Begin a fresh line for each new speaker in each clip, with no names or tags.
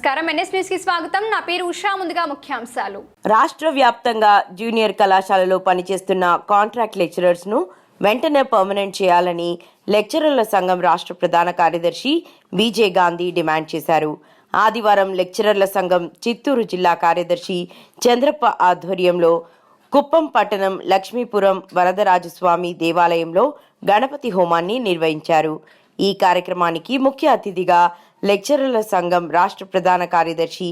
నమస్కారం. ఎన్ఎస్ న్యూస్కి స్వాగతం. నా పేరు ఉషా. ముందుగా ముఖ్యాంశాలు.
రాష్ట్ర వ్యాప్తంగా జూనియర్ కళాశాలలో పనిచేస్తున్న కాంట్రాక్ట్ లెక్చరర్స్ను వెంటనే పర్మనెంట్ చేయాలని లెక్చరర్ల సంఘం రాష్ట్ర ప్రధాన కార్యదర్శి బీజే గాంధీ డిమాండ్ చేశారు. ఆదివారం లెక్చరర్ల సంఘం చిత్తూరు జిల్లా కార్యదర్శి చంద్రప్ప ఆధ్వర్యంలో కుప్పం పట్టణం లక్ష్మీపురం వరదరాజస్వామి దేవాలయంలో గణపతి హోమాన్ని నిర్వహించారు. ఈ కార్యక్రమానికి ముఖ్య అతిథిగా లెక్చరర్ల సంఘం రాష్ట్ర ప్రధాన కార్యదర్శి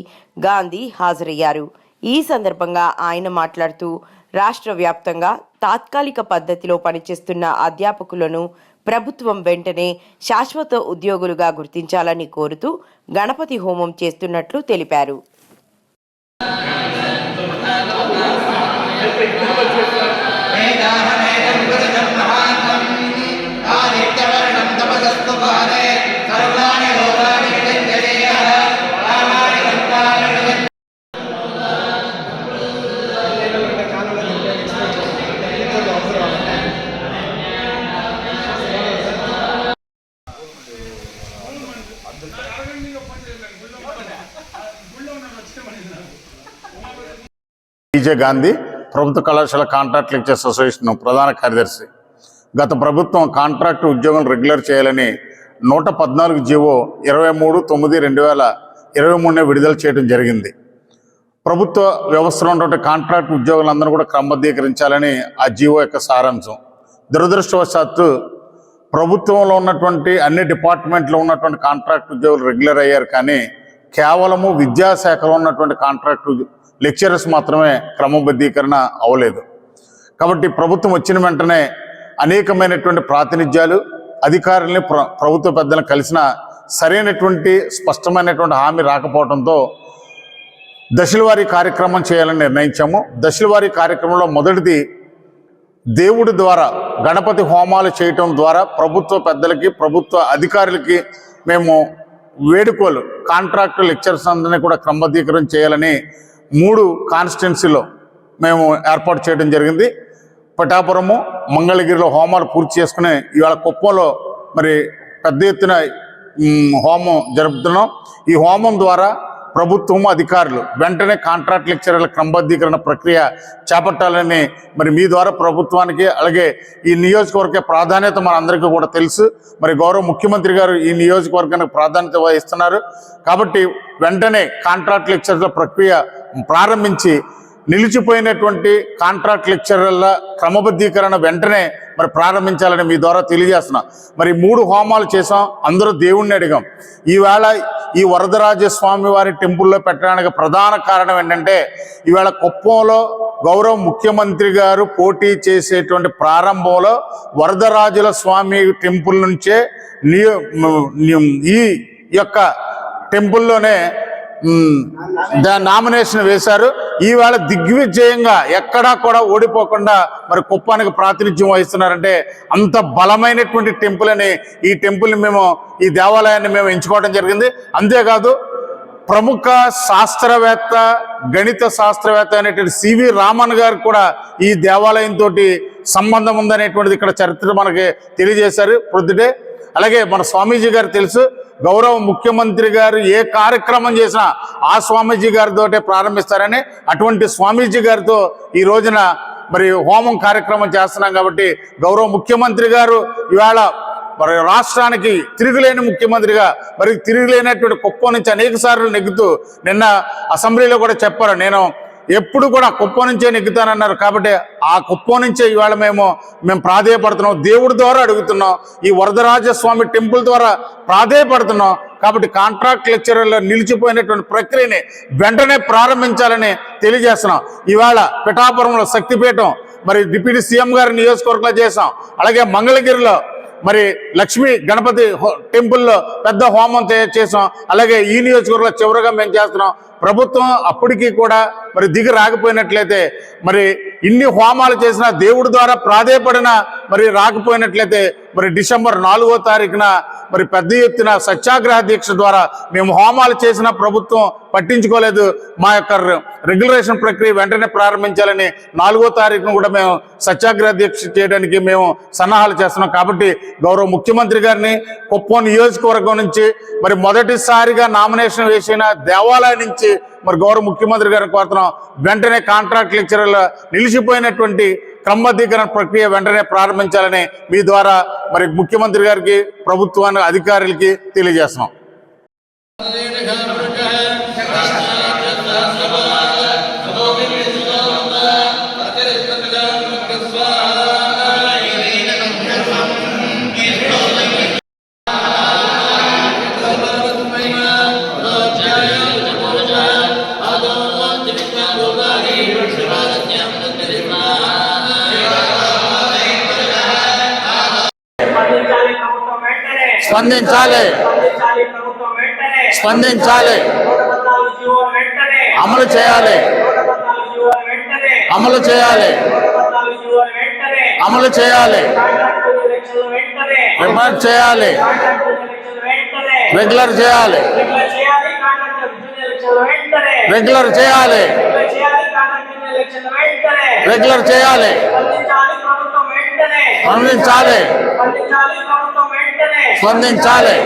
గాంధీ హాజరయ్యారు. ఈ సందర్భంగా ఆయన మాట్లాడుతూ రాష్ట్ర వ్యాప్తంగా తాత్కాలిక పద్ధతిలో పనిచేస్తున్న అధ్యాపకులను ప్రభుత్వం వెంటనే శాశ్వత ఉద్యోగులుగా గుర్తించాలని కోరుతూ గణపతి హోమం చేస్తున్నట్లు తెలిపారు.
టీజే గాంధీ ప్రభుత్వ కళాశాల కాంట్రాక్ట్ లెక్చర్స్ అసోసియేషన్ ప్రధాన కార్యదర్శి. గత ప్రభుత్వం కాంట్రాక్ట్ ఉద్యోగం రెగ్యులర్ చేయాలని నూట పద్నాలుగు జీవో ఇరవై మూడు తొమ్మిది రెండు వేల ఇరవై మూడునే విడుదల చేయడం జరిగింది. ప్రభుత్వ వ్యవస్థలో ఉన్నటువంటి కాంట్రాక్ట్ ఉద్యోగులందరూ కూడా క్రమబద్ధీకరించాలని ఆ జీవో యొక్క సారాంశం. దురదృష్టవశాత్తు ప్రభుత్వంలో ఉన్నటువంటి అన్ని డిపార్ట్మెంట్లో ఉన్నటువంటి కాంట్రాక్ట్ ఉద్యోగులు రెగ్యులర్ అయ్యారు కానీ కేవలము విద్యాశాఖలో ఉన్నటువంటి కాంట్రాక్ట్ లెక్చరర్స్ మాత్రమే క్రమబద్ధీకరణ అవ్వలేదు. కాబట్టి ప్రభుత్వం వచ్చిన వెంటనే అనేకమైనటువంటి ప్రాతినిధ్యాలు అధికారుల్ని ప్ర ప్రభుత్వ పెద్దలను కలిసిన సరైనటువంటి స్పష్టమైనటువంటి హామీ రాకపోవడంతో దశలవారీ కార్యక్రమం చేయాలని నిర్ణయించాము. దశలవారీ కార్యక్రమంలో మొదటిది దేవుడి ద్వారా గణపతి హోమాలు చేయటం ద్వారా ప్రభుత్వ పెద్దలకి ప్రభుత్వ అధికారులకి మేము వేడుకోలు కాంట్రాక్ట్ లెక్చర్స్ అందరినీ కూడా క్రమబద్ధీకరణ చేయాలని మూడు కాన్స్టిట్యున్సీలో మేము ఏర్పాటు చేయడం జరిగింది. పటాపురము మంగళగిరిలో హోమాలు పూర్తి చేసుకుని ఇవాళ కుప్పంలో మరి పెద్ద ఎత్తున హోమం జరుపుతున్నాం. ఈ హోమం ద్వారా ప్రభుత్వం అధికారులు వెంటనే కాంట్రాక్ట్ లెక్చరర్ల క్రమబద్ధీకరణ ప్రక్రియ చేపట్టాలని మరి మీ ద్వారా ప్రభుత్వానికి అలాగే ఈ నియోజకవర్గ ప్రాధాన్యత మన అందరికీ కూడా తెలుసు. మరి గౌరవ ముఖ్యమంత్రి గారు ఈ నియోజకవర్గానికి ప్రాధాన్యత వహిస్తున్నారు. కాబట్టి వెంటనే కాంట్రాక్ట్ లెక్చరర్ల ప్రక్రియ ప్రారంభించి నిలిచిపోయినటువంటి కాంట్రాక్ట్ లెక్చరర్ల క్రమబద్ధీకరణ వెంటనే మరి ప్రారంభించాలని మీ ద్వారా తెలియజేస్తున్నా. మరి మూడు హోమాలు చేసాం అందరూ దేవుణ్ణి అడిగాం. ఈవేళ ఈ వరదరాజస్వామి వారి టెంపుల్లో పెట్టడానికి ప్రధాన కారణం ఏంటంటే ఈవేళ కుప్పంలో గౌరవ ముఖ్యమంత్రి గారు పోటీ చేసేటువంటి ప్రారంభంలో వరదరాజుల స్వామి టెంపుల్ నుంచే ఈ యొక్క టెంపుల్లోనే నామినేషన్ వేశారు. ఈవేళ దిగ్విజయంగా ఎక్కడా కూడా ఓడిపోకుండా మరి కుప్పానికి ప్రాతినిధ్యం వహిస్తున్నారంటే అంత బలమైనటువంటి టెంపుల్ అని ఈ టెంపుల్ని మేము ఈ దేవాలయాన్ని మేము ఎంచుకోవడం జరిగింది. అంతేకాదు ప్రముఖ శాస్త్రవేత్త గణిత శాస్త్రవేత్త అనేటువంటి సివి రామన్ గారు కూడా ఈ దేవాలయంతో సంబంధం ఉందనేటువంటిది ఇక్కడ చరిత్ర మనకి తెలియజేశారు. ప్రొద్దుటే. అలాగే మన స్వామీజీ గారు తెలుసు. గౌరవ ముఖ్యమంత్రి గారు ఏ కార్యక్రమం చేసినా ఆ స్వామీజీ గారితోటే ప్రారంభిస్తారని అటువంటి స్వామీజీ గారితో ఈ రోజున మరి హోమం కార్యక్రమం చేస్తున్నాం కాబట్టి గౌరవ ముఖ్యమంత్రి గారు ఇవాళ మరి రాష్ట్రానికి తిరుగులేని ముఖ్యమంత్రిగా మరి తిరుగులేనటువంటి కుప్పం నుంచి అనేక సార్లు నెగ్గుతూ నిన్న అసెంబ్లీలో కూడా చెప్పారు. నేను ఎప్పుడు కూడా కుప్పం నుంచే నెగ్గుతానన్నారు కాబట్టి ఆ కుప్పం నుంచే ఇవాళ మేము మేము ప్రాధేయపడుతున్నాం. దేవుడి ద్వారా అడుగుతున్నాం. ఈ వరదరాజస్వామి టెంపుల్ ద్వారా ప్రాధేయపడుతున్నాం. కాబట్టి కాంట్రాక్ట్ లెక్చరర్లో నిలిచిపోయినటువంటి ప్రక్రియని వెంటనే ప్రారంభించాలని తెలియజేస్తున్నాం. ఇవాళ పిఠాపురంలో శక్తిపీఠం మరి డిప్యూటీ సీఎం గారి నియోజకవర్గంలో చేసాం అలాగే మంగళగిరిలో మరి లక్ష్మీ గణపతి టెంపుల్లో పెద్ద హోమం తయారు చేసాం అలాగే ఈ నియోజకవర్గంలో చివరిగా మేము చేస్తున్నాం. ప్రభుత్వం అప్పటికీ కూడా మరి దిగి రాకపోయినట్లయితే మరి ఇన్ని హోమాలు చేసిన దేవుడి ద్వారా ప్రాధేయపడిన మరి రాకపోయినట్లయితే మరి డిసెంబర్ నాలుగో తారీఖున మరి పెద్ద ఎత్తున సత్యాగ్రహ దీక్ష ద్వారా మేము హోమాలు చేసిన ప్రభుత్వం పట్టించుకోలేదు. మా యొక్క రెగ్యులేషన్ రెగ్యులరేషన్ ప్రక్రియ వెంటనే ప్రారంభించాలని నాలుగో తారీఖున కూడా మేము సత్యాగ్రహ దీక్ష చేయడానికి మేము సన్నాహాలు చేస్తున్నాం. కాబట్టి గౌరవ ముఖ్యమంత్రి గారిని కుప్పం నియోజకవర్గం నుంచి మరి మొదటిసారిగా నామినేషన్ వేసిన దేవాలయం నుంచి మరి గౌరవ ముఖ్యమంత్రి గారిని కోరుతున్నాం. వెంటనే కాంట్రాక్ట్ లెక్చరర్ల నిలిచిపోయినటువంటి క్రమబద్ధీకరణ ప్రక్రియ వెంటనే ప్రారంభించాలని మీ ద్వారా మరి ముఖ్యమంత్రి గారికి ప్రభుత్వానికి అధికారులకి తెలియజేస్తున్నాం.
స్పందించాలి.
స్పందించాలి అమలు చేయాలి. అమలు చేయాలి. అమలు చేయాలి. రిమాండ్ చేయాలి. రెగ్యులర్ చేయాలి.
రెగ్యులర్ చేయాలి.
రెగ్యులర్ చేయాలి.
స్పందించాలి.
స్పందించాలి.